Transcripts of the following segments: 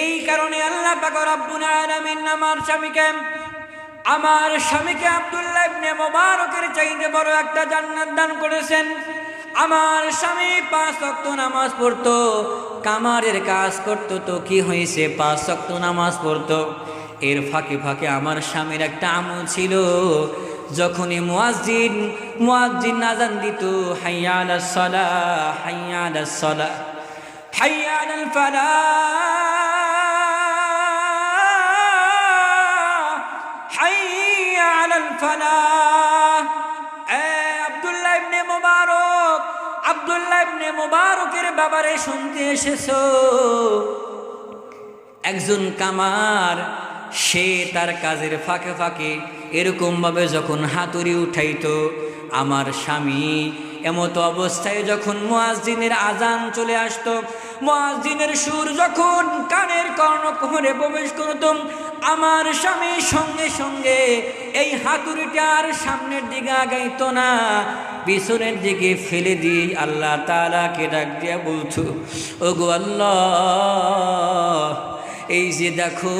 এই কারণে আল্লাহ আমার স্বামীকে আমার স্বামীকে আব্দুল্লাহ ইবনে মোবারকের চাইতে বড় একটা জান্নাত দান করেছেন। আমার স্বামী পাঁচ ওয়াক্ত নামাজ পড়তো, কামারের কাজ করতো তো কি হয়েছে? পাঁচ ওয়াক্ত নামাজ পড়তো। এর ফাঁকে ফাঁকে আমার স্বামীর একটা আমল ছিল, যখনই মুয়াজ্জিন মুয়াজ্জিন নাজান দিত হাইয়া সালাহ হাইয়া সালাহ। আলাল ফালাহ হাইয়া আলাল ফালাহ এ আব্দুল্লাহ ইবনে মুবারক, আব্দুল্লাহ ইবনে মুবারকের বাবারে শুনতে এসেছ? একজন কামার, সে তার কাজের ফাঁকে ফাঁকে এরকম ভাবে যখন হাতুড়ি উঠাইতো, আমার স্বামী এমতো অবস্থায় যখন মুয়াজ্জিনের আজান চলে আসতো, মুয়াজ্জিনের সুর যখন কানের কর্ণকুহরে প্রবেশ করতাম আমার স্বামীর সঙ্গে সঙ্গে এই হাতুড়িটার সামনের দিকে আগাইতো না। পিছনের দিকে ফেলে দিয়ে আল্লাহ তালাকে ডাক দিয়া বলতো, ওগো আল্লাহ, এই যে দেখো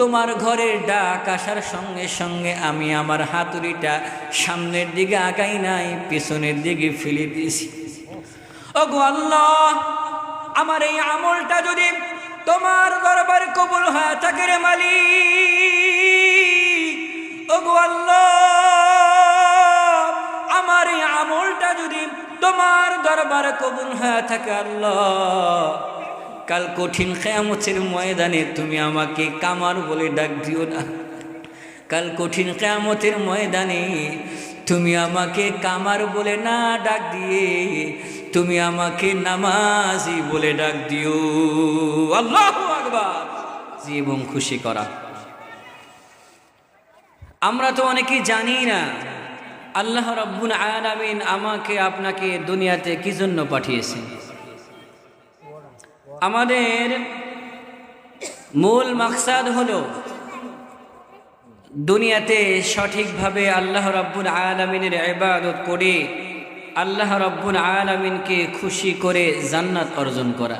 তোমার ঘরের ডাক আসার সঙ্গে সঙ্গে আমি আমার হাতুড়িটা সামনের দিকে আগাই নাই, পিছনের দিকে ফেলে দিয়েছি। ওগো আল্লাহ, আমার এই আমলটা যদি তোমার দরবার কবুল হয়ে থাকে রে মালি ওগো আল্লাহ, আমার এই আমলটা যদি তোমার দরবার কবুল হয়ে থাকে আল্লাহ কাল কঠিন কেয়ামতের ময়দানে তুমি আমাকে কামার বলে ডাক দিও না। কাল কঠিন কেয়ামতের ময়দানে তুমি আমাকে কামার বলে না ডাক দিয়ে, তুমি আমাকে নামাজি বলে ডাক দিও। আল্লাহ আকবার। জীবন খুশি করা। আমরা তো অনেকেই জানি না, আল্লাহ রব্বুল আলামিন আমাকে আপনাকে দুনিয়াতে কি জন্য পাঠিয়েছেন? আমাদের মূল মাকসাদ হল দুনিয়াতে সঠিকভাবে আল্লাহ রব্বুল আলমিনের ইবাদত করে আল্লাহ রব্বুল আলমিনকে খুশি করে জান্নাত অর্জন করা।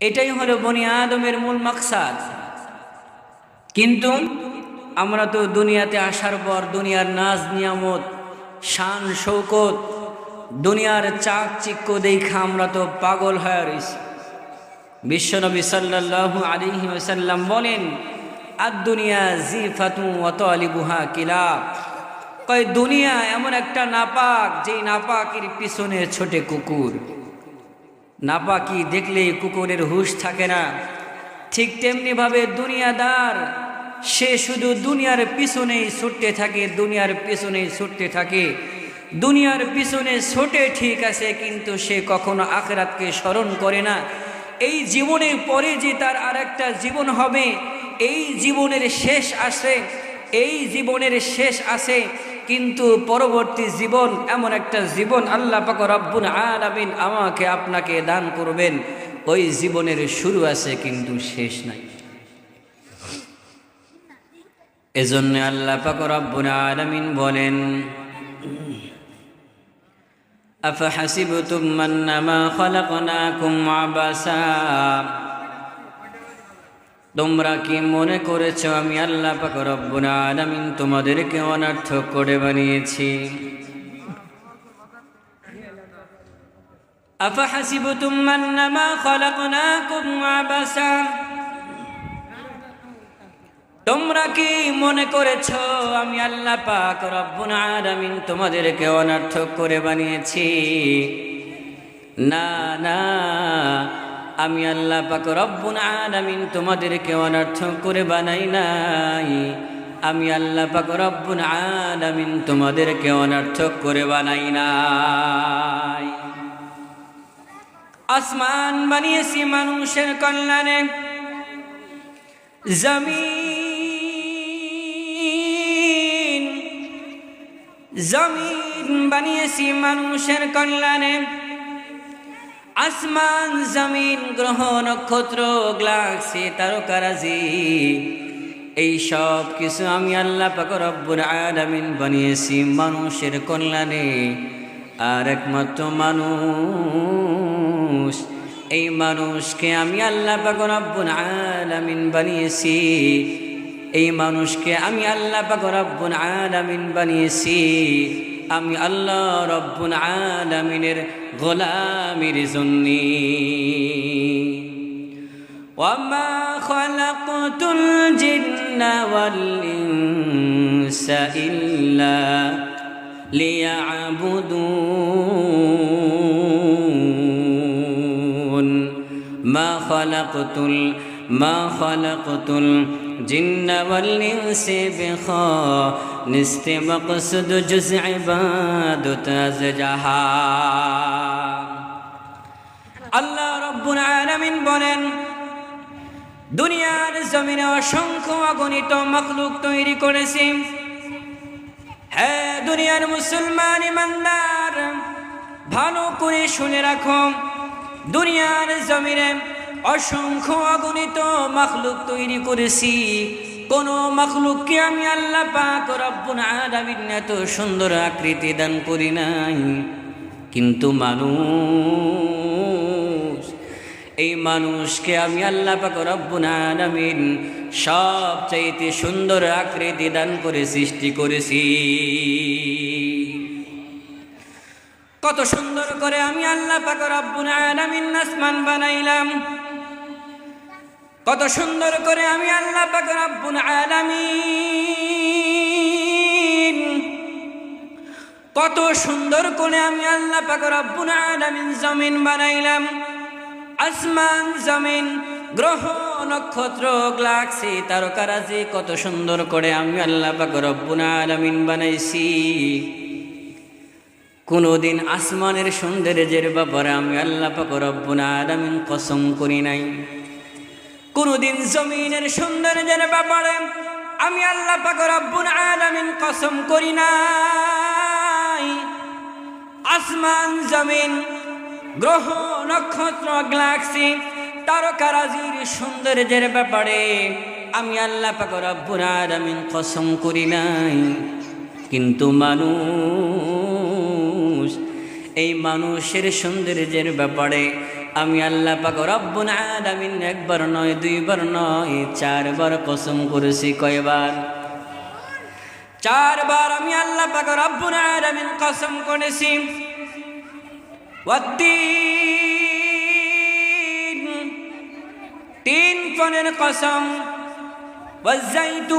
এটাই হলো বনি আদমের মূল মাকসাদ। কিন্তু আমরা তো দুনিয়াতে আসার পর দুনিয়ার নাজ নিয়ামত শান শৌকত দুনিয়ার চাকচিক্য দেখা আমরা তো পাগল হয়ে রয়েছি। বিশ্বনবী সাল্লাল্লাহু আলাইহি ওয়াসাল্লাম বলেন আর দুনিয়া জি ফাতু অত আলিবুহা কিলাব। কয়, দুনিয়া এমন একটা নাপাক, যেই নাপাকের পিছনে ছোটে কুকুর। নাপাকি দেখলে কুকুরের হুশ থাকে না। ঠিক তেমনিভাবে দুনিয়াদার, সে শুধু দুনিয়ার পিছনেই ছুটতে থাকে, দুনিয়ার পিছনেই ছুটতে থাকে। দুনিয়ার পিছনে ছোটে ঠিক আছে, কিন্তু সে কখনো আখরাতকে স্মরণ করে না। এই জীবনের পরে যে তার আর একটা জীবন হবে, এই জীবনের শেষ আসে, এই জীবনের শেষ আসে, কিন্তু পরবর্তী জীবন এমন একটা জীবন আল্লাহ পাক রব্বুল আলামিন আমাকে, আপনাকে দান করবেন। ওই জীবনের শুরু আছে, কিন্তু শেষ নাই। এজন্য আল্লাহ পাক রব্বুল আলামিন বলেন أفحسبتم أنما خلقناكم عبثا তোমরা কি মনে করেছ আমি আল্লাহ পাক রব্বুল আলামিন তোমাদেরকে অনর্থক করে বানিয়েছি أفحسبتم أنما خلقناكم عبثا তোমরা কি মনে করেছ, আমি আল্লাহ পাক রব্বুল আলামিন তোমাদেরকে অনর্থক করে বানিয়েছি? না না, আমি আল্লাহ পাক রব্বুল আলামিন তোমাদেরকে অনর্থক করে বানাই নাই। আমি আল্লাহ পাক রব্বুল আলামিন তোমাদেরকে অনর্থক করে বানাই নাই। আসমান বানিয়েছি মানুষের কল্যাণে। জমিন জমিন বানিয়েছি মানুষের কল্যাণে। আসমান জমিন গ্রহ, নক্ষত্র গ্লাক্সি তারকারাজি, এই সব কিছু আমি আল্লাহ পাক রব্বুল আলামিন বানিয়েছি মানুষের কল্যাণে। আর একমাত্র মানুষ, এই মানুষকে আমি আল্লাহ পাক রব্বুল আলামিন বানিয়েছি। এই মানুষকে আমি আল্লাহ পাক রব্বুল আলামিন বানিয়েছি আমি আল্লাহ রব্বুল আলামিনের গোলামির জন্যে وما خلقت الجن والإنس إلا ليعبدون ما خلقت ال- ما خلقت الجن والإنس بخالص مقصد جزء عبادة أزجها আল্লাহ রব্বুল আলামিন বলেন দুনিয়ার জমিনে অসংখ্য অগণিত মখলুক তৈরি করেছি হ্যাঁ দুনিয়ার মুসলমান ইমানদার ভালো করে শুনে রাখো দুনিয়ার জমিনে অসংখ্য অগণিত মখলুক তৈরি করেছি। কোন মখলুককে আমি আল্লাহ পাক এত সুন্দর আকৃতি দান করি নাই। কিন্তু মানুষ, এই মানুষকে আমি আল্লাহ পাক আলামিন সব চাইতে সুন্দর আকৃতি দান করে সৃষ্টি করেছি। কত সুন্দর করে আমি আল্লাহ পাক রব্বুল আলামিন আসমান বানাইলাম। কত সুন্দর করে আমি আল্লাহ রব্বুল আলামিন কত সুন্দর করে আমি আল্লাহ রব্বুল আলামিন জমিন বানাইলাম। আসমান জমিন, গ্রহ, নক্ষত্র, গ্লাক্সি, তারকারাজি, কত সুন্দর করে আমি আল্লাহ রব্বুল আলামিন বানাইছি। কোনোদিন আসমানের সৌন্দর্যের ব্যাপারে আমি আল্লাহ রব্বুল আলামিন কসম করি নাই। কোনোদিন জমিনের সৌন্দর্যের ব্যাপারে আমি আল্লাহ পাক রব্বুল আলামিন কসম করি নাই। আসমান, জমিন, গ্রহ, নক্ষত্র, গ্যালাক্সি, তারকারাজির সৌন্দর্যের ব্যাপারে আমি আল্লাহ পাক রব্বুল আলামিন কসম করি নাই। কিন্তু মানুষ, এই মানুষের সৌন্দর্যের ব্যাপারে আমি আল্লাহ পাক রব্বুল আলামিন একবার নয়, দুইবার নয়, চারবার কসম করেছি কয়বার? চারবার আমি আল্লাহ পাক রব্বুল আলামিন কসম করেছি। ওয়াদ্দিন তিন ফোনের কসম। ওয়াজাইতুন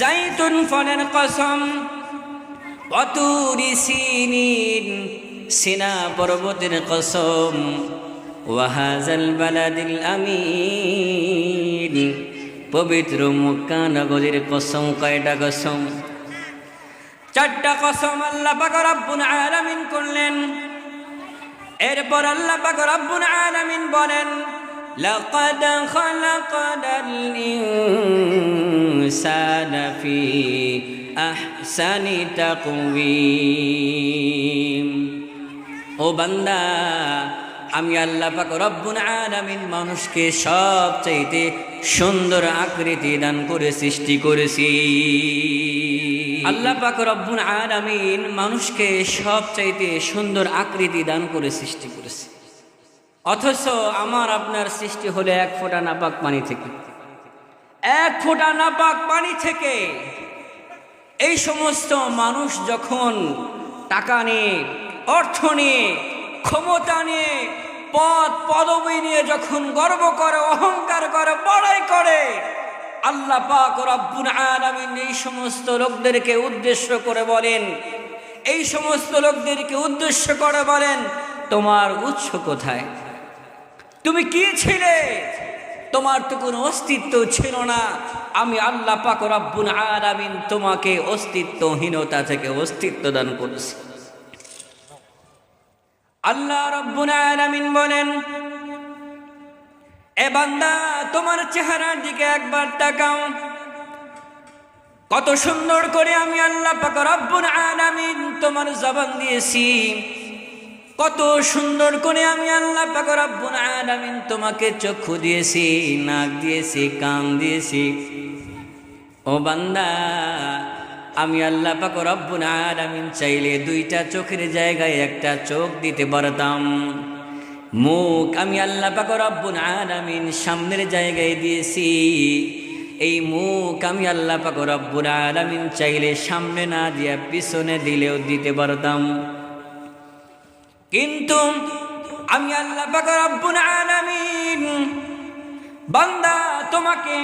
জাইতুন ফোনের কসম। অতুরি সিনিন। সিনা পর্বতের কসম ওয়াহাজাল বালাদিল আমিন পবিত্র মক্কা নগরীর কসম কয়টা কসম চারটা কসম আল্লাহ পাক রব্বুল আলামিন করলেন এরপর আল্লাহ পাক রব্বুল আলামিন বলেন لقد خلقنا الإنسان في أحسن تقويم ও বান্দা, আমি আল্লাহ পাক রব্বুল আলামিন মানুষকে সব চাইতে সুন্দর আকৃতি দান করে সৃষ্টি করেছি। আল্লাহ পাক রব্বুল আলামিন মানুষকে সব চাইতে সুন্দর আকৃতি দান করে সৃষ্টি করেছে। অথচ আমার আপনার সৃষ্টি হলে এক ফোঁটা নাপাক পানি থেকে। এক ফোঁটা নাপাক পানি থেকে। এই সমস্ত মানুষ যখন টাকা নিয়ে অর্থ নিয়ে, ক্ষমতা নিয়ে পদ পদবী নিয়ে যখন গর্ব করে, অহংকার করে, বড়াই করে, আল্লাহ পাক রব্বুল আলামিন এই সমস্ত লোকদেরকে উদ্দেশ্য করে বলেন। এই সমস্ত লোকদেরকে উদ্দেশ্য করে বলেন, তোমার উৎস কোথায়? তুমি কি ছিলে? তোমার তো কোনো অস্তিত্ব ছিল না। আমি আল্লাহ পাক রব্বুল আলামিন তোমাকে অস্তিত্বহীনতা থেকে অস্তিত্ব দান করেছি। আল্লাহ আলামিন বলেন, এ বান্দা, তোমার চেহারার দিকে একবার তাকাও। কত সুন্দর করে আমি আল্লাহ পাক রব্বুল আলামিন তোমার জবান দিয়েছি। কত সুন্দর করে আমি আল্লাহ পাক রব্বুল আলামিন তোমাকে চক্ষু দিয়েছি, নাক দিয়েছি, কান দিয়েছি। ও বান্দা আমি আল্লাহ পাক রব্বুল আলামিন চাইলে দুইটা চোখের জায়গায় একটা চোখ দিতে পারতাম। মুখ আমি আল্লাহ পাক রব্বুল আলামিন সামনের জায়গায় দিয়েছি। এই মুখ আমি আল্লাহ পাক রব্বুল আলামিন চাইলে সামনে না দিয়া পিছনে দিলেও দিতে পারতাম। কিন্তু আমি আল্লাহ পাক রব্বুল আলামিন, বান্দা তোমাকে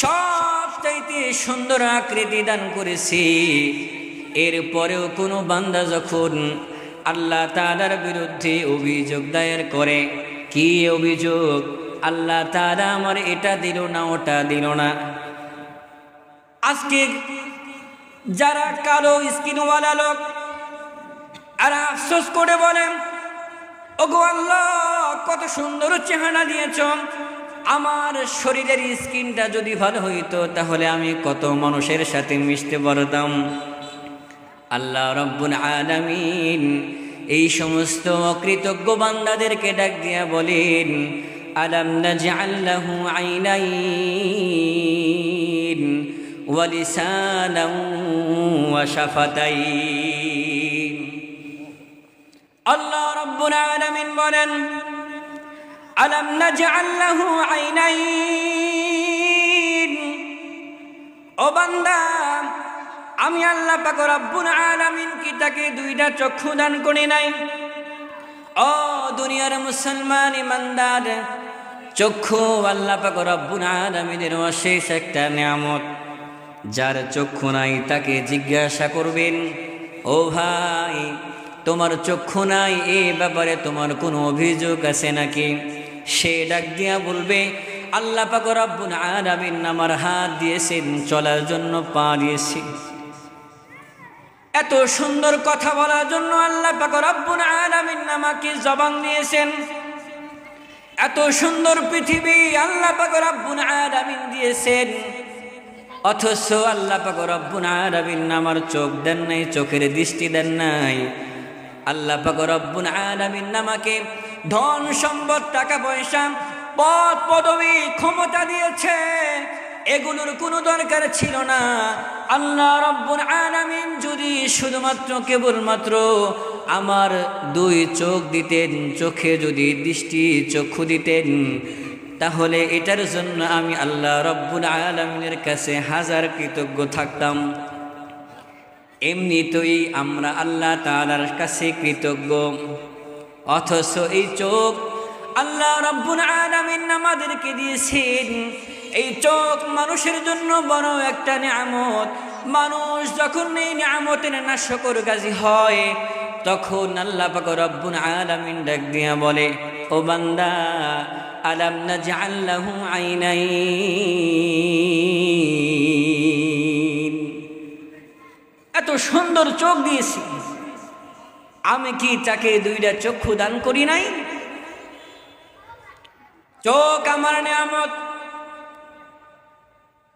সব চাইতে সুন্দর আকৃতি দান করেছি। এরপরেও কোনো বান্দা যখন আল্লাহ তালার বিরুদ্ধে অভিযোগ দায়ের করে, কি অভিযোগ? আল্লাহ তারা আমার এটা দিল না, ওটা দিল না। আজকে যারা কালো স্কিনওয়ালা লোক আর আফসোস করে বলেন, ওগো আল্লাহ, কত সুন্দর চেহারা দিয়েছ। আমার শরীরের স্কিনটা যদি ভালো হইতো, তাহলে আমি কত মানুষের সাথে মিশতে পারতাম। আল্লাহ রব্বুল আলামিন এই সমস্ত অকৃতজ্ঞ বান্দাদেরকে ডাক দিয়া বলেন, আলাম নাজআল্লাহু আইনাইন ওয়া ওয়া আল্লাহ রব্বুল আলামিন বলেন আলাম নাজআল লাহু আইনাইন। ও বান্দা, আমি আল্লাহ পাক রব্বুল আলামিন কি তাকে দুইটা চক্ষু দান করি নাই? ও দুনিয়ার মুসলমান ইমানদার, চক্ষু আল্লাহ পাক রব্বুল আলামিনের অশেষ একটা নিয়ামত। যার চক্ষু নাই তাকে জিজ্ঞাসা করবেন, ও ভাই, তোমার চক্ষু নাই, এ ব্যাপারে তোমার কোনো অভিযোগ আছে নাকি? সে ডাক দিয়া বলবে, আল্লাহ পাক রব্বুল আলামিন আমার হাত দিয়েছেন, চলার জন্য পা দিয়েছি। এত সুন্দর কথা বলার জন্য আল্লাহ পাক রব্বুল আলামিন আমাকে জবান দিয়েছেন। এত সুন্দর পৃথিবী আল্লাহ পাক রব্বুল আলামিন দিয়েছেন। অথচ আল্লাহ পাক রব্বুল আলামিন আমার চোখ দেন নাই, চোখের দৃষ্টি দেন নাই। আল্লাহ পাক রব্বুল আলামিন আমাকে ধন, সম্পদ, টাকা, পয়সা, পদ, পদবি, ক্ষমতা দিয়েছে। এগুলোর কোনো দরকার ছিল না। আল্লাহ রব্বুল আলামিন যদি শুধুমাত্র কেবলমাত্র আমার দুই চোখ দিতেন, চোখে যদি দৃষ্টি, চক্ষু দিতেন, তাহলে এটার জন্য আমি আল্লাহ রব্বুল আলমিনের কাছে হাজার কৃতজ্ঞ থাকতাম। এমনিতেই আমরা আল্লাহ তালার কাছে কৃতজ্ঞ। অথচ এই চোখ আল্লাহ রব্বুল আলমিন আমাদেরকে দিয়েছেন। এই চোখ মানুষের জন্য বড় একটা নিয়ামত। মানুষ যখন এই নিয়ামতের নাশকর গাজী হয়, তখন আল্লাহ পাক রব্বুল আলামিন ডাক দিয়া বলে, ও বান্দা, আলাম নাজআল লাহু আইনাইন? এত সুন্দর চোখ দিয়েছি। আমি কি তাকে দুইটা চক্ষু দান করি নাই? চোখ আমার নিয়ামত।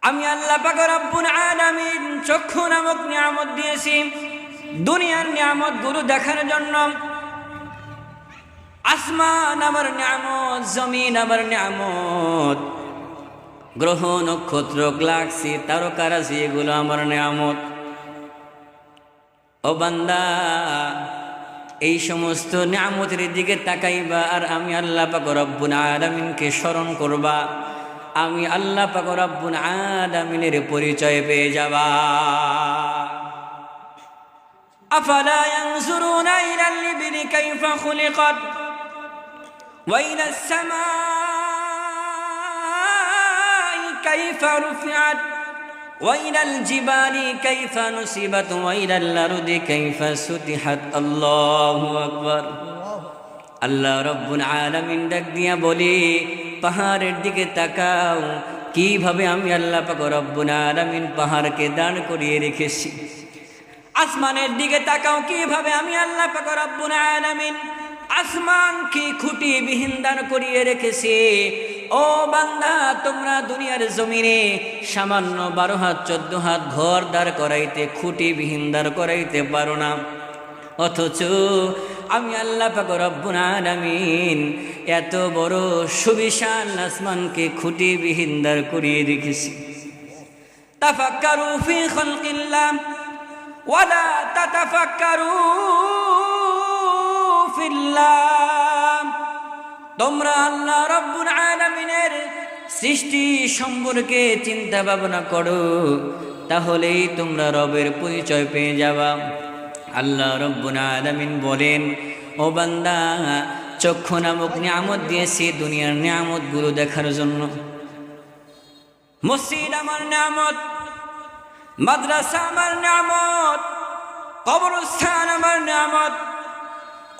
আমি আল্লাহ পাক রব্বুল আলামিন চক্ষু নামক নিয়ামত দিয়েছি। দুনিয়ার নিয়ামত গুরু দেখার জন্য। আসমান আমার নিয়ামত, জমিন আমার নিয়ামত। গ্রহ, নক্ষত্র গ্লাক্সি তারকারাশি এগুলো আমার নিয়ামত। ও বান্দা এই সমস্ত নিয়ামতের দিকে তাকাইবা আর আমি আল্লাহ পাক রব্বুল আলামিনকে স্মরণ করবা আমি আল্লাহ পাক রব্বুল আলামিনের পরিচয় পেয়ে যাবা أفلا ينظرون إلى الإبل كيف خلقت وإلى السماء كيف رفعت وإلى الجبال كيف نصبت وإلى الأرض كيف سطحت الله أكبر আল্লাহ রব্বুল আলামিন ডাক দিয়া বলে পাহাড়ের দিকে তাকাও কিভাবে আমি আল্লাহ পাক রব্বুল আলামিন পাহাড়কে দাঁড় করিয়ে রেখেছি আসমানের দিকে তাকাও কিভাবে আমি আল্লাহ পাক রব্বুল আলামিন আসমান কি খুঁটি বিহীন দান করিয়ে রেখেছি ও বান্দা, তোমরা দুনিয়ার জমিনে সামান্য বারো হাত, চোদ্দ হাত ঘর দাঁড় করাইতে খুঁটি বিহীন দাঁড় করাইতে পারো না। অথচ আমি আল্লাহ পাগর রব্বুল এত বড় সুবিশাল আসমানকে খুঁটি বিহীন দাঁড় করিয়ে রেখেছি। তাফাক্কারু তা খালকিল্লাহ তোমরা আল্লাহ রব্বুল আলামিনের সৃষ্টি সম্পর্কে চিন্তা ভাবনা করো, তাহলেই তোমরা রবের পরিচয় পেয়ে যাবা। আল্লাহ রব্বুল আলামিন বলেন, ও বান্দা, চক্ষু নামক নিয়ামত দিয়েছি দুনিয়ার নিয়ামতগুলো দেখার জন্য। মসজিদ আমার নিয়ামত, মাদ্রাসা আমার নিয়ামত, কবরস্থান আমার নিয়ামত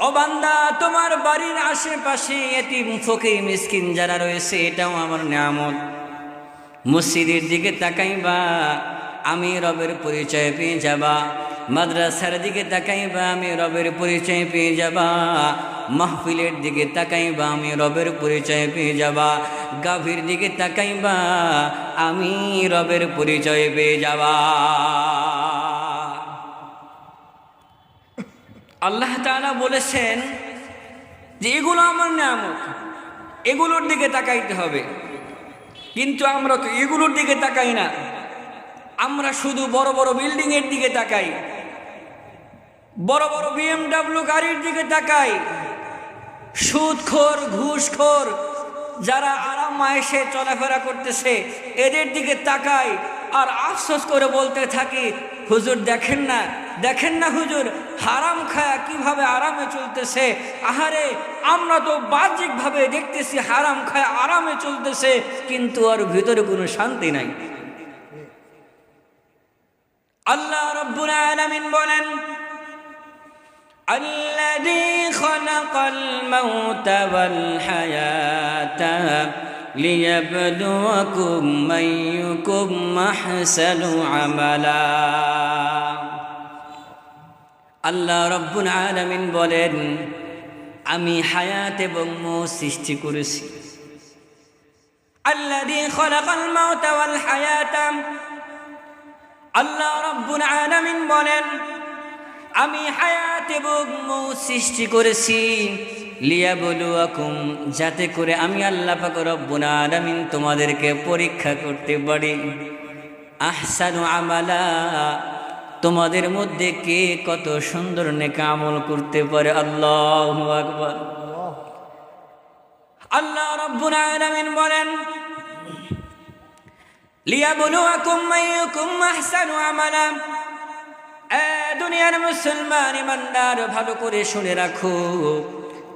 ও বান্দা, তোমার বাড়ির আশেপাশে এটি ফকির, মিসকিন যারা রয়েছে, এটাও আমার নিয়ামত। মসজিদের দিকে তাকাইবা, আমি রবের পরিচয় পেয়ে যাবা। মাদ্রাসার দিকে তাকাইবা, আমি রবের পরিচয় পেয়ে যাবা। মাহফিলের দিকে তাকাইবা, আমি রবের পরিচয় পেয়ে যাবা। গাভীর দিকে তাকাইবা, আমি রবের পরিচয় পেয়ে যাবা। আল্লাহ তাআলা বলেছেন যে এগুলো আমার নামত এগুলোর দিকে তাকাইতে হবে। কিন্তু আমরা তো এগুলোর দিকে তাকাই না। আমরা শুধু বড় বড় বিল্ডিং এর দিকে তাকাই। বড় বড় বিএমডাব্লিউ গাড়ির দিকে তাকাই। সুদখোর, ঘুষখোর, যারা আরাম এসে চলাফেরা করতেছে, এদের দিকে তাকাই। আর আফসোস করে বলতে থাকি হুজুর দেখেন না দেখেন না হুজুর হারাম খায়া কিভাবে আরামে চলতেছে আহারে আমরা তো বাহ্যিকভাবে দেখতেছি হারাম খায় আরামে চলতেছে কিন্তু ওর ভিতরে কোনো শান্তি নাই আল্লাহ রব্বুল আলামিন বলেন الذي خلق الموت والحياة ليبلوكم أيكم أحسن عملا আল্লাহ রব্বুল আলামিন বলেন আমি হায়াত এবং মৌত সৃষ্টি করেছি আল্লাযী খলাকাল মাউতা ওয়াল হায়াতা আল্লাহ রব্বুল আলামিন বলেন আমি হায়াত এবং মৌত সৃষ্টি করেছি লিয়া বলুয়াকুম যাতে করে আমি আল্লাহ পাক রব্বুল আলামিন তোমাদেরকে পরীক্ষা করতে পারি। আহসানু আমালা, তোমাদের মধ্যে কে কত সুন্দর নেকা আমল করতে পারে? আল্লাহু আকবার। আল্লাহ রব্বুল আলামিন বলেন, লিয়াবলুয়াকুম আইয়ুকুম আহসানু আমালা। এ দুনিয়ার মুসলমান ইমানদার, ভালো করে শুনে রাখো।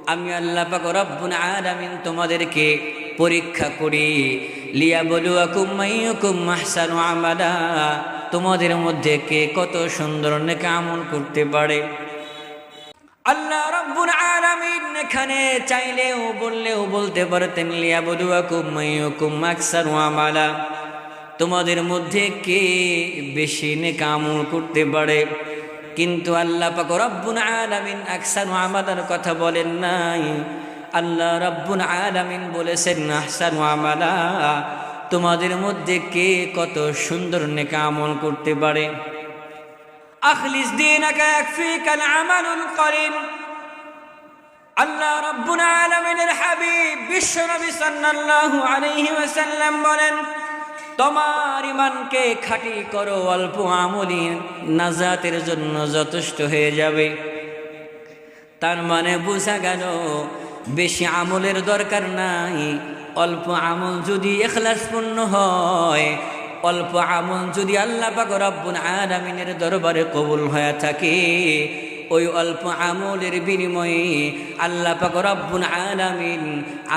আমি আল্লাহ পাক রব্বুল আলামিন তোমাদেরকে পরীক্ষা করি। লিয়া লিয়াবলুয়াকুম আইয়ুকুম আহসানু আমালা। তোমাদের মধ্যে কে কত সুন্দর নেকা আমল করতে পারে। আল্লাহ রব্বুল আলামিন এখানে চাইলেও বললেও বলতে পারতেন, লিয়াবলুয়াকুম আইয়ুকুম আকসারু আমালা। তোমাদের মধ্যে কে বেশি নেকা আমল করতে পারে? কিন্তু আল্লাহ পাক রব্বুল আলামিন আকসারু আমালার কথা বলেন নাই। আল্লাহ রব্বুল আলামিন বলেছেন, আহসানু আমালা, তোমাদের মধ্যে কে কত সুন্দর নেকা আমল করতে পারে। আখলিস দিনাকা ইয়াকফিকাল আমালুল করিম। আল্লাহ রব্বুল আলামিনের হাবিব বিশ্বনবী সাল্লাল্লাহু আলাইহি ওয়াসাল্লাম বলেন তোমার ইমানকে খাঁটি করো, অল্প আমলি নাজাতের জন্য যথেষ্ট হয়ে যাবে। তার মানে বোঝা গেল, বেশি আমলের দরকার নাই। অল্প আমল যদি এখলাসপূর্ণ হয়, অল্প আমল যদি আল্লাহ পাক রব্বুল আলামিনের দরবারে কবুল হয়ে থাকে ওই অল্প আমলের বিনিময়ে আল্লাহ পাক রব্বুল আলামিন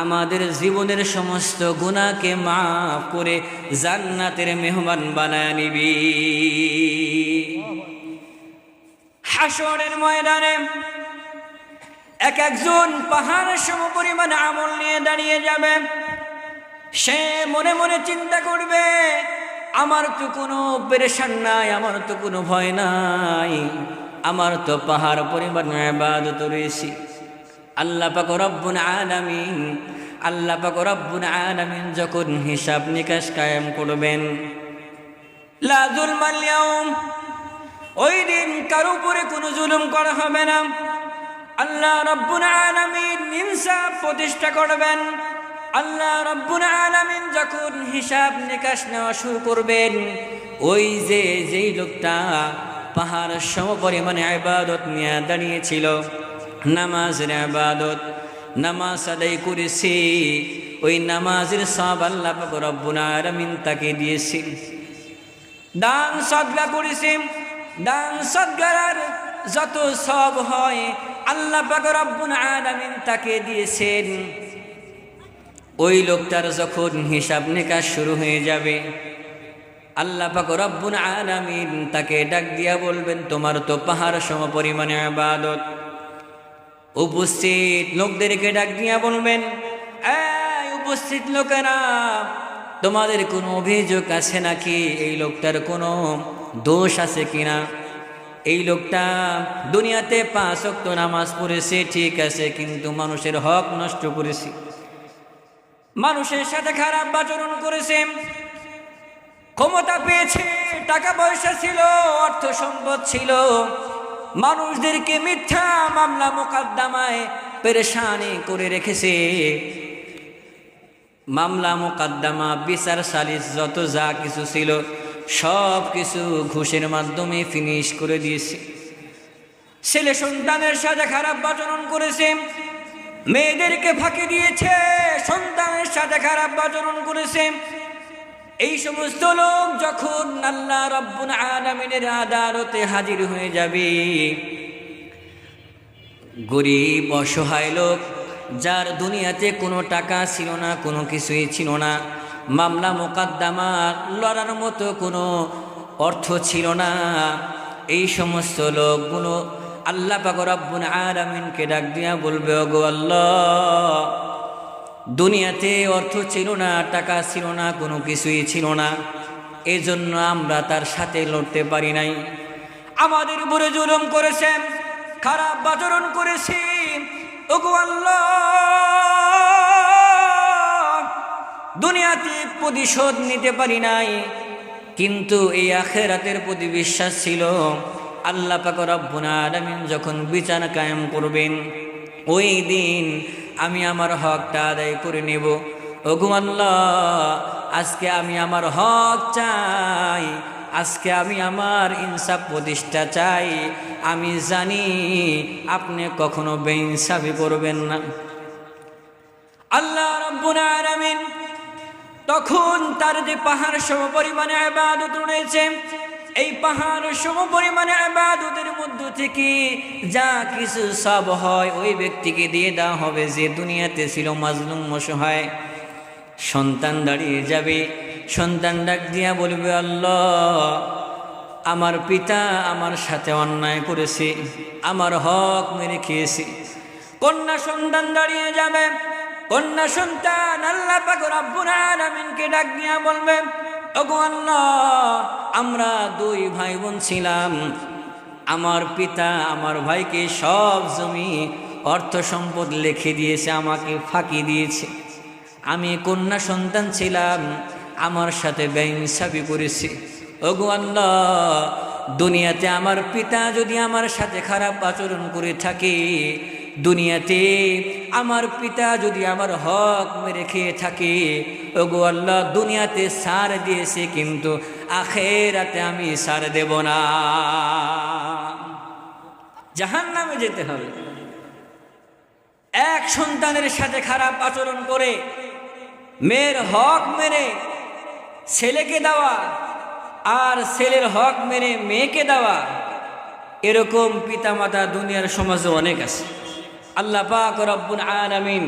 আমাদের জীবনের সমস্ত গুনাহকে মাফ করে জান্নাতের মেহমান বানায় নিবি। হাসরের ময়দানে এক একজন পাহাড়ের সম পরিমাণ আমল নিয়ে দাঁড়িয়ে যাবে। সে মনে মনে চিন্তা করবে, আমার তো কোনো পেরেশান নাই, আমার তো কোনো ভয় নাই। আমার তো পাহাড় পরিমাণ আবাদত রয়েছে। আল্লাহ পাক রব্বুল আলামিন, আল্লাহ পাক রব্বুল আলামিন যখন হিসাব নিকাশ কায়েম করবেন, লা যুলমাল ইয়াউম, ওই দিন কারও উপরে কোনো জুলুম করা হবে না। আল্লাহ রব্বুল আলামিন ইনসাফ প্রতিষ্ঠা করবেন। আল্লাহ রব্বুল আলামিন যখন হিসাব নিকাশ নেওয়া শুরু করবেন, ওই যে, যেই লোকটা পাহাড় সম পরিমাণে আবাদত নিয়ে দাঁড়িয়েছিল। নামাজের আবাদত নামাজ আদায় করেছি। ওই নামাজের সব আল্লাহ রব্বুল আলামিন তাকে দিয়েছি। দান সদগা করেছি। দান সদগার যত সব হয়, আল্লাহ রব্বুল আলামিন তাকে দিয়েছেন। ওই লোকটার যখন হিসাব নিকাশ শুরু হয়ে যাবে আল্লাহ পাক রব্বুল আলামিন তাকে ডাক দিয়া বলবেন, তোমার তো পাহাড় সম পরিমাণে আবাদত। উপস্থিত লোকদেরকে ডাক দিয়া বলবেন উপস্থিত লোকেরা, তোমাদের কোনো অভিযোগ আছে নাকি? এই লোকটার কোনো দোষ আছে কিনা? এই লোকটা দুনিয়াতে পাঁচ অক্ত নামাজ পড়েছে, ঠিক আছে, কিন্তু মানুষের হক নষ্ট করেছে। মানুষের সাথে খারাপ আচরণ করেছে। ক্ষমতা পেয়েছে, টাকা পয়সা ছিল, অর্থ সম্পদ ছিল। মানুষদেরকে মিথ্যা মামলা মোকদ্দমায় পেরেশানি করে রেখেছে। মামলা মোকদ্দমা, বিচার সালিস যত যা কিছু ছিল, সব কিছু ঘুষের মাধ্যমে ফিনিশ করে দিয়েছে। ছেলে সন্তানের সাথে খারাপ আচরণ করেছে, মেয়েদেরকে ফাঁকি দিয়েছে, সন্তানের সাথে খারাপ আচরণ করেছে। এই সমস্ত লোক যখন আল্লাহ রব্বুল আলামিনের আদালতে হাজির হয়ে যাবে, গরিব, অসহায় লোক, যার দুনিয়াতে কোনো টাকা ছিল না, কোনো কিছুই ছিল না, মামলা মোকদ্দমা, লড়ার মতো কোনো অর্থ ছিল না, এই সমস্ত লোকগুলো আল্লাহ পাক রব্বুল আলামিনকে ডাক দিয়া বলবে, ওগো আল্লাহ দুনিয়াতে অর্থ ছিল না, টাকা ছিল না, কোনো কিছুই ছিল না। এজন্য আমরা তার সাথে লড়তে পারি নাই। আমাদের উপরে জুলুম করেছেন, খারাপ আচরণ করেছি দুনিয়াতে প্রতিশোধ নিতে পারি নাই। কিন্তু এই আখেরাতের প্রতি বিশ্বাস ছিল, আল্লাহ পাক রব্বুল আলামিন যখন বিচার কায়েম করবেন, ওই দিন আমি আমার হকটা আদায় করে নেব। আল্লাহ, আজকে আমি আমার হক চাই, আজকে আমি আমার ইনসাফ প্রতিষ্ঠা চাই। আমি জানি আপনি কখনো বেইনসাফি করবেন না। আল্লাহ তখন তার যে পাহাড় সম পরিমাণে আবাদত রয়েছে এই পাহাড় সম পরিমাণে আবাদতের মধ্য থেকে যা কিছু সব হয়, ওই ব্যক্তিকে দিয়ে দেওয়া হবে যে দুনিয়াতে ছিল মাজলুম অসহায়। সন্তান দাঁড়িয়ে যাবে। সন্তান ডাক দিয়া বলবে, আল্লাহ, আমার পিতা আমার সাথে অন্যায় করেছে, আমার হক মেরে খেয়েছে। কন্যা সন্তান দাঁড়িয়ে যাবে। কন্যা সন্তান আল্লাহ পাক রব্বুল আলামিনকে ডাক দিয়া বলবে ওগো আল্লাহ, আমরা দুই ভাই বোন ছিলাম। আমার পিতা, আমার ভাইকে সব জমি অর্থ সম্পদ লিখে দিয়েছে, আমাকে ফাঁকি দিয়েছে। আমি কন্যা সন্তান ছিলাম, আমার সাথে ব্যংসাবি করেছে। ওগো আল্লাহ, দুনিয়াতে আমার পিতা যদি আমার সাথে খারাপ আচরণ করে থাকে দুনিয়াতে আমার পিতা যদি আমার হক মেরে খেয়ে থাকে, ওগো আল্লাহ দুনিয়াতে সার দিয়েছে, কিন্তু আখেরাতে আমি সার দেব না। জাহান নামে যেতে হবে। এক সন্তানের সাথে খারাপ আচরণ করে, মেয়ের হক মেরে ছেলেকে দেওয়া আর ছেলের হক মেরে মেয়েকে দেওয়া, এরকম পিতামাতা দুনিয়ার সমাজে অনেক আছে। আল্লাহ পাক রব্বুল আলামিন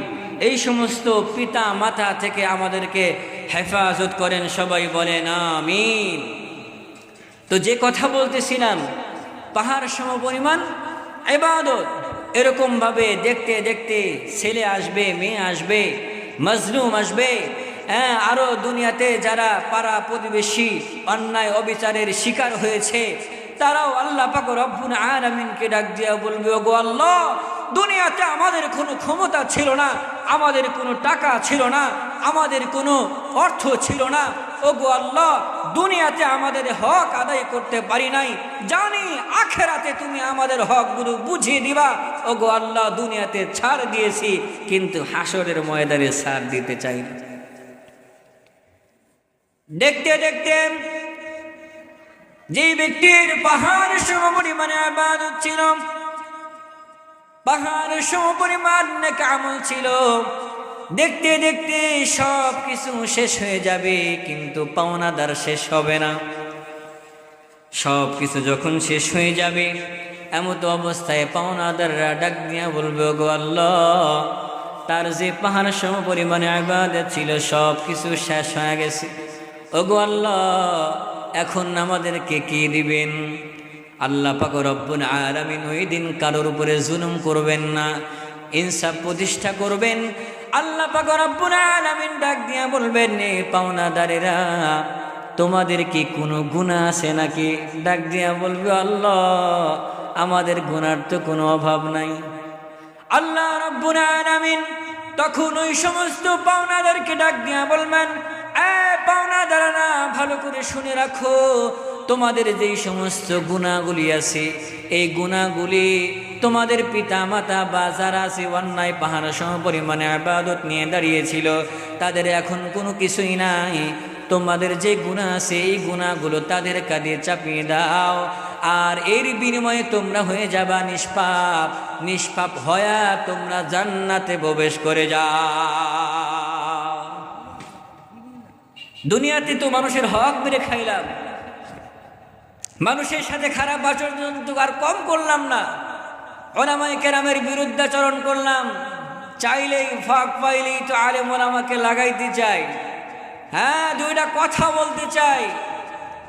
এই সমস্ত পিতা মাতা থেকে আমাদেরকে হেফাজত করেন, সবাই বলেন আমিন। তো যে কথা বলতেছিলাম, পাহাড় সম পরিমাণ এবাদত এরকমভাবে দেখতে দেখতে ছেলে আসবে, মেয়ে আসবে, মজলুম আসবে হ্যাঁ আরও দুনিয়াতে যারা পাড়া প্রতিবেশী অন্যায় অবিচারের শিকার হয়েছে, তারাও আল্লাহ পাক রব্বুল আলামিনকে ডাক দিয়া বলবে, ওগো আল্লাহ দুনিয়াতে আমাদের কোনো ক্ষমতা ছিল না, আমাদের কোনো টাকা ছিল না, আমাদের কোনো অর্থ ছিল না। ওগো আল্লাহ, দুনিয়াতে আমাদের হক আদায় করতে পারি নাই। জানি আখেরাতে তুমি আমাদের হকগুলো বুঝিয়ে দিবা। ওগো আল্লাহ, দুনিয়াতে ছাড় দিয়েছি, কিন্তু হাসরের ময়দানে ছাড় দিতে চাই না। দেখতে দেখতে যে ব্যক্তির পাহাড় সম পরিমাণে আবাদত ছিল পাহাড় সম পরিমাণ আমল ছিল? দেখতে দেখতে সব কিছু শেষ হয়ে যাবে, কিন্তু পাওনাদার শেষ হবে না। সব কিছু যখন শেষ হয়ে যাবে, এমত অবস্থায় পাওনাদাররা ডাক দিয়া বলবে গো আল্লাহ, তার যে পাহাড় সম পরিমাণে ছিল সব কিছু শেষ হয়ে গেছে। ও আল্লাহ, এখন আমাদেরকে কি দিবেন? আল্লাহ পাক রব্বুল আলামিন ওই দিন কারোর উপরে জুলুম করবেন না, ইনসাফ প্রতিষ্ঠা করবেন। আল্লাহ পাক রব্বুল আলামিন ডাক দিয়া বলবেন নে পাওনাদারেরা, তোমাদের কি কোনো গুণা আছে নাকি? ডাক দিয়া বলবে, আল্লাহ, আমাদের গুনার তো কোনো অভাব নাই। আল্লাহ রব্বুল আলামিন তখন ওই সমস্ত পাওনাদারকে ডাক দিয়া বলবেন, এ পাওনাদারা না ভালো করে শুনে রাখো তোমাদের যেই সমস্ত গুণাগুলি আছে, এই গুণাগুলি তোমাদের পিতা মাতা বা যারা আছে অন্যায় পাহাড় সম পরিমাণে আবাদত নিয়ে দাঁড়িয়েছিল, তাদের এখন কোনো কিছুই নাই। তোমাদের যে গুণা আছে, এই গুণাগুলো তাদের কাঁধে চাপিয়ে দাও। আর এর বিনিময়ে তোমরা হয়ে যাবা নিষ্পাপ। নিষ্পাপ হয়া তোমরা জান্নাতে প্রবেশ করে যাও। দুনিয়াতে তো মানুষের হক মেরে খাইলাম। মানুষের সাথে খারাপ আচরণ তো আর কম করলাম না। ওলামাই কেরামের বিরুদ্ধাচরণ করলাম। চাইলেই ফাঁক পাইলেই তো আলেম ওলামাকে লাগাইতে চাই হ্যাঁ দুইটা কথা বলতে চাই।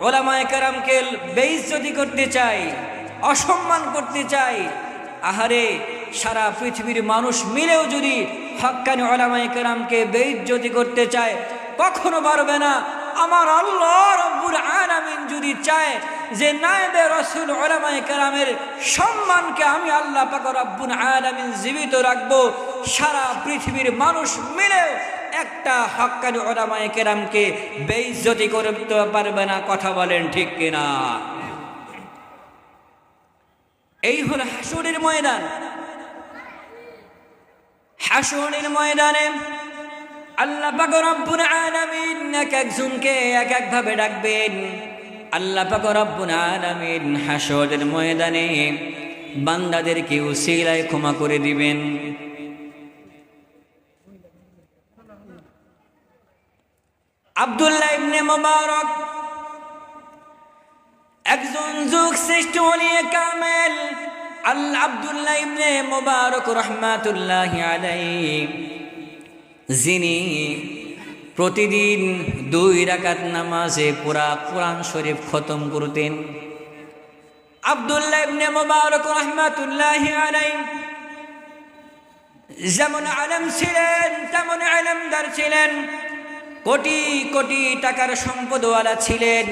ওলামায় কেরামকে বেইজ্জতি করতে চাই, অসম্মান করতে চাই। আহারে, সারা পৃথিবীর মানুষ মিলেও যদি হক্কানি ওলামায় কেরামকে বেইজ্জতি করতে চায়, কখনো পারবে না। আমার আল্লাহ রব্বুল আলামিন যদি চায় যে নায়েবে রসুল ওলামায়ে কেরামের সম্মানকে আমি আল্লাহ পাক রব্বুল আলামিন জীবিত রাখব, সারা পৃথিবীর মানুষ মিলে একটা হক্কানি ওলামায়ে কেরামকে বেইজ্জতি করতে পারবে না, কথা বলেন ঠিক কিনা? এই হলো হাসুরের ময়দান। হাসুরের ময়দানে আল্লাহ পাক রব্বুল আলামিন এক একজনকে এক এক ভাবে ডাকবেন। আল্লাহ পাক রব্বুল আলামিন হাসরের ময়দানে বান্দাদেরকে উসিলায় ক্ষমা করে দিবেন। আব্দুল্লাহ ইবনে মুবারক একজন যুগ শ্রেষ্ঠ হলিয়ে কামেল আল্লাহ আব্দুল্লাহ ইবনে মুবারক রহমাতুল্লাহ আলাইহি, যিনি প্রতিদিন দুই রাকাত নামাজে পুরা কোরআন শরীফ খতম করতেন। আব্দুল্লাহ যেমন আলম ছিলেন, তেমন আলমদার ছিলেন। কোটি কোটি টাকার সম্পদওয়ালা ছিলেন।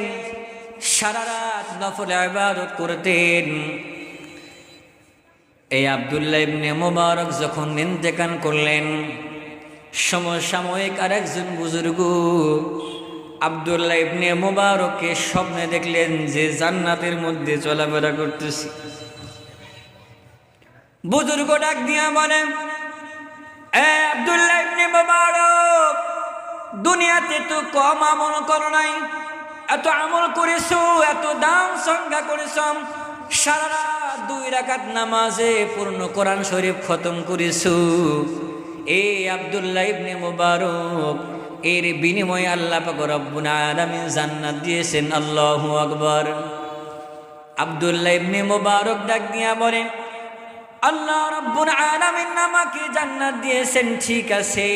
সারা রাত নফল ইবাদত করতেন। এই আবদুল্লাহ ইবনে মুবারক যখন ইন্তেকান করলেন সমসাময়িক আরেকজন বুজুর্গ আবদুল্লাহ ইবনে মুবারককে স্বপ্নে দেখলেন যে জান্নাতের মধ্যে চলাফেরা করতেছি। বুজুর্গ ডাক দিয়া বলে আবদুল্লাহ ইবনে মুবারক, দুনিয়াতে তো কম আমল করো নাই। এত আমল করেছ, এত দাম সংজ্ঞা করেছ। সারা দুই রাকাত নামাজে পূর্ণ কোরআন শরীফ খতম করেছ। এ আব্দুল্লাহ ইবনে মুবারক, এর বিনিময়ে আল্লাহ পাক রব্বুল আলামিন জান্নাত দিয়েছেন, আল্লাহু আকবার। আব্দুল্লাহ ইবনে মুবারক ডাক দিয়া বলেন, আল্লাহ রব্বুল আলামিন আমাকে জান্নাত দিয়েছেন, ঠিক আছে,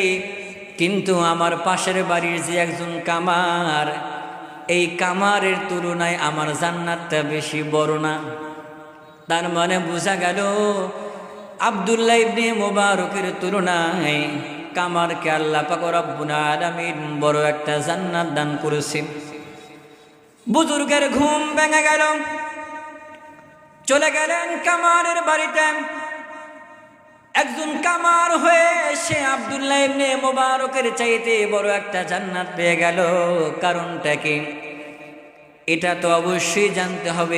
কিন্তু আমার পাশের বাড়ির যে একজন কামার, এই কামারের তুলনায় আমার জান্নাতটা বেশি বড় না। তার মানে বোঝা গেল আবদুল্লাহ ইবনে মোবারকের তুলনায় কামারকে আল্লাহ পাক রব্বুল আলামিন বড় একটা জান্নাত দান করেছেন। বুজুর্গের ঘুম ভেঙে গেল। চলে গেলেন কামারের বাড়িতে। একজন কামার হয়ে সে আবদুল্লাহ ইবনে মোবারকের চাইতে বড় একটা জান্নাত পেয়ে গেল। কারণটা কি? এটা তো অবশ্যই জানতে হবে।